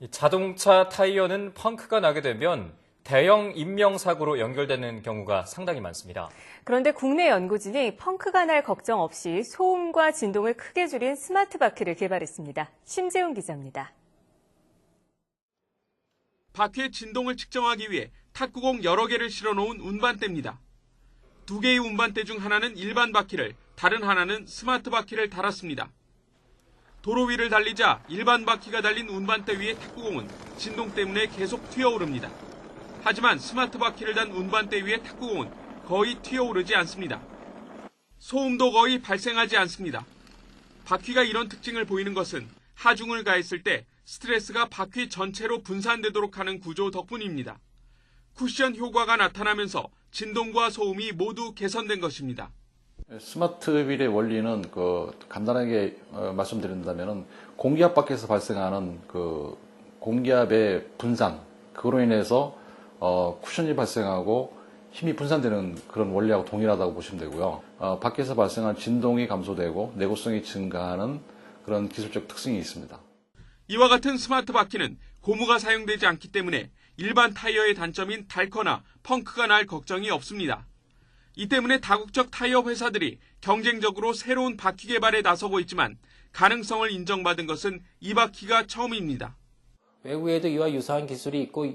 이 자동차 타이어는 펑크가 나게 되면 대형 인명사고로 연결되는 경우가 상당히 많습니다. 그런데 국내 연구진이 펑크가 날 걱정 없이 소음과 진동을 크게 줄인 스마트 바퀴를 개발했습니다. 심재훈 기자입니다. 바퀴의 진동을 측정하기 위해 탁구공 여러 개를 실어 놓은 운반대입니다. 두 개의 운반대 중 하나는 일반 바퀴를, 다른 하나는 스마트 바퀴를 달았습니다. 도로 위를 달리자 일반 바퀴가 달린 운반대 위의 탁구공은 진동 때문에 계속 튀어오릅니다. 하지만 스마트 바퀴를 단 운반대 위의 탁구공은 거의 튀어오르지 않습니다. 소음도 거의 발생하지 않습니다. 바퀴가 이런 특징을 보이는 것은 하중을 가했을 때 스트레스가 바퀴 전체로 분산되도록 하는 구조 덕분입니다. 쿠션 효과가 나타나면서 진동과 소음이 모두 개선된 것입니다. 스마트 휠의 원리는 그 간단하게 어, 말씀드린다면은 공기압 밖에서 발생하는 그 공기압의 분산 그로 인해서 어, 쿠션이 발생하고 힘이 분산되는 그런 원리하고 동일하다고 보시면 되고요. 어, 밖에서 발생한 진동이 감소되고 내구성이 증가하는 그런 기술적 특징이 있습니다. 이와 같은 스마트 바퀴는 고무가 사용되지 않기 때문에 일반 타이어의 단점인 닳거나 펑크가 날 걱정이 없습니다. 이 때문에 다국적 타이어 회사들이 경쟁적으로 새로운 바퀴 개발에 나서고 있지만 가능성을 인정받은 것은 이 바퀴가 처음입니다. 외국에도 이와 유사한 기술이 있고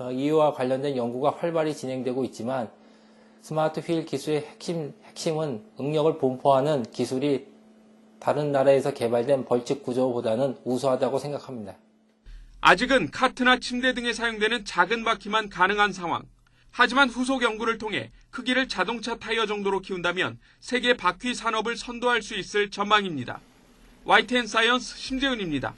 어, 이와 관련된 연구가 활발히 진행되고 있지만 스마트 휠 기술의 핵심, 핵심은 응력을 분포하는 기술이 다른 나라에서 개발된 벌집 구조보다는 우수하다고 생각합니다. 아직은 카트나 침대 등에 사용되는 작은 바퀴만 가능한 상황. 하지만 후속 연구를 통해 크기를 자동차 타이어 정도로 키운다면 세계 바퀴 산업을 선도할 수 있을 전망입니다. YTN 사이언스 심재은입니다.